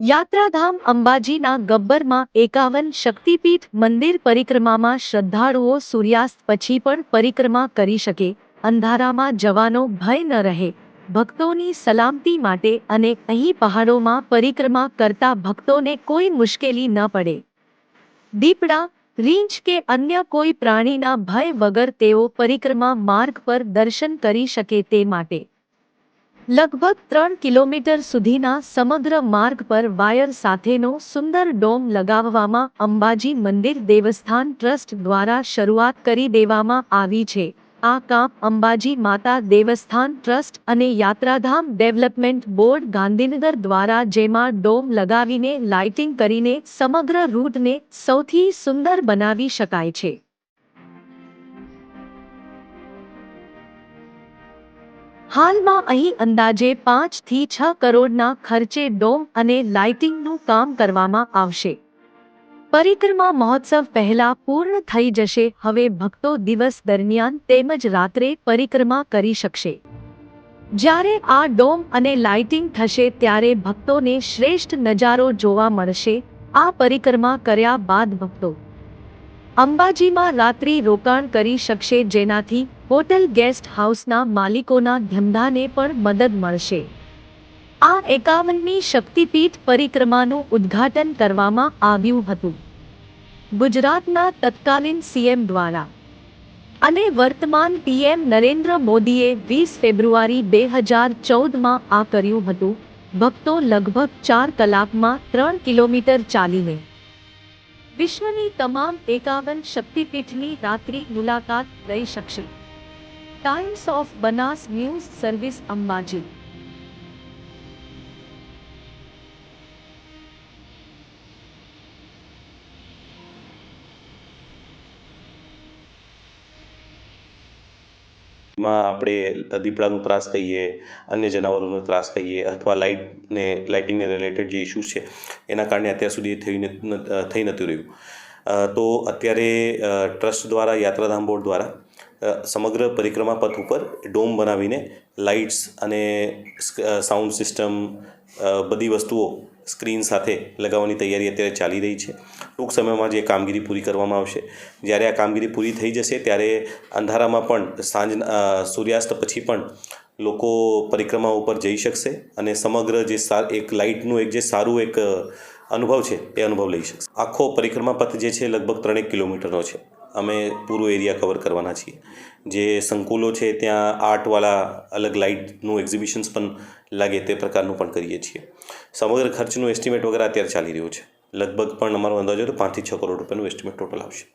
યાત્રાધામ અંબાજીના ગબ્બરમાં એકાવન શક્તિપીઠ મંદિર પરિક્રમામાં શ્રદ્ધાળુઓ સૂર્યાસ્ત પછી પણ પરિક્રમા કરી શકે. અંધારામાં જવાનો ભય ન રહે. ભક્તોની સલામતી માટે અને અહીં પહાડોમાં પરિક્રમા કરતા ભક્તોને કોઈ મુશ્કેલી ન પડે. દીપડા, રીંછ કે અન્ય કોઈ પ્રાણીના ભય વગર તેઓ પરિક્રમા માર્ગ પર દર્શન કરી શકે તે માટે. લગભગ ત્રણ કિલોમીટર સુધીના સમગ્ર માર્ગ પર વાયર સાથેનો સુંદર ડોમ લગાવવામાં અંબાજી મંદિર દેવસ્થાન ટ્રસ્ટ દ્વારા શરૂઆત કરી દેવામાં આવી છે. આ કામ અંબાજી માતા દેવસ્થાન ટ્રસ્ટ અને યાત્રાધામ ડેવલપમેન્ટ બોર્ડ ગાંધીનગર દ્વારા જેમાં ડોમ લગાવીને લાઇટિંગ કરીને સમગ્ર રૂટને સૌથી સુંદર બનાવી શકાય છે. હાલમાં અહીં અંદાજે પાંચથી છ કરોડના ખર્ચે ડોમ અને લાઇટિંગનું કામ કરવામાં આવશે. પરિક્રમા મહોત્સવ પહેલા પૂર્ણ થઈ જશે, હવે ભક્તો દિવસ દરમિયાન તેમજ રાત્રે પરિક્રમા કરી શકશે. જ્યારે આ ડોમ અને લાઇટિંગ થશે ત્યારે ભક્તોને શ્રેષ્ઠ નજારો જોવા મળશે, આ પરિક્રમા કર્યા બાદ ભક્તો અંબાજીમાં રાત્રિ રોકાણ કરી શકશે જેનાથી હોટલ ગેસ્ટ હાઉસના માલિકોના ધંધાને પણ મદદ મળશે. આ એકાવનમી શક્તિપીઠ પરિક્રમાનું ઉદ્ઘાટન કરવામાં આવ્યું હતું. ગુજરાતના તત્કાલીન સીએમ દ્વારા. અને વર્તમાન પીએમ નરેન્દ્ર મોદીએ વીસ ફેબ્રુઆરી બે હજાર ચૌદમાં આ કર્યું હતું. ભક્તો લગભગ ચાર કલાકમાં ત્રણ કિલોમીટર ચાલીને વિશ્વની તમામ એકાવન શક્તિપીઠની રાત્રિ મુલાકાત લઈ શકશે. Times of Banas News Service Ambaji. માં આપણે દીપડાનો ત્રાસ કહીએ, અન્ય જનાવરોનો ત્રાસ કહીએ અથવા લાઇટને લાઇટિંગને રિલેટેડ જે ઇશ્યુઝ છે, એના કારણે અત્યાર સુધી થઈ થઈ નથી રહ્યું. તો અત્યારે ટ્રસ્ટ દ્વારા, યાત્રાધામ બોર્ડ દ્વારા સમગ્ર પરિક્રમા પથ ઉપર ડોમ બનાવીને લાઇટ્સ અને સાઉન્ડ સિસ્ટમ બધી વસ્તુઓ સ્ક્રીન સાથે લગાવવાની તૈયારી અત્યારે ચાલી રહી છે. ટૂંક સમયમાં જે કામગીરી પૂરી કરવામાં આવશે. જ્યારે આ કામગીરી પૂરી થઈ જશે, ત્યારે અંધારામાં પણ સાંજ સૂર્યાસ્ત પછી પણ લોકો પરિક્રમા ઉપર જઈ શકશે અને સમગ્ર જે સાર એક લાઇટનું એક જે સારું એક અનુભવ છે, એ અનુભવ લઈ શકશે. આખો પરિક્રમા પથ જે છે, લગભગ ત્રણેક કિલોમીટરનો છે. અમે પૂરો એરિયા કવર કરવાના છીએ. જે સંકુલો છે, ત્યાં આર્ટવાળા અલગ લાઇટનું એક્ઝિબિશન્સ પણ લાગે તે પ્રકારનું પણ કરીએ છીએ. સમગ્ર ખર્ચનું એસ્ટિમેટ વગેરે અત્યારે ચાલી રહ્યું છે. લગભગ પણ અમારો અંદાજો તો પાંચથી છ કરોડ રૂપિયાનું એસ્ટિમેટ ટોટલ આવશે.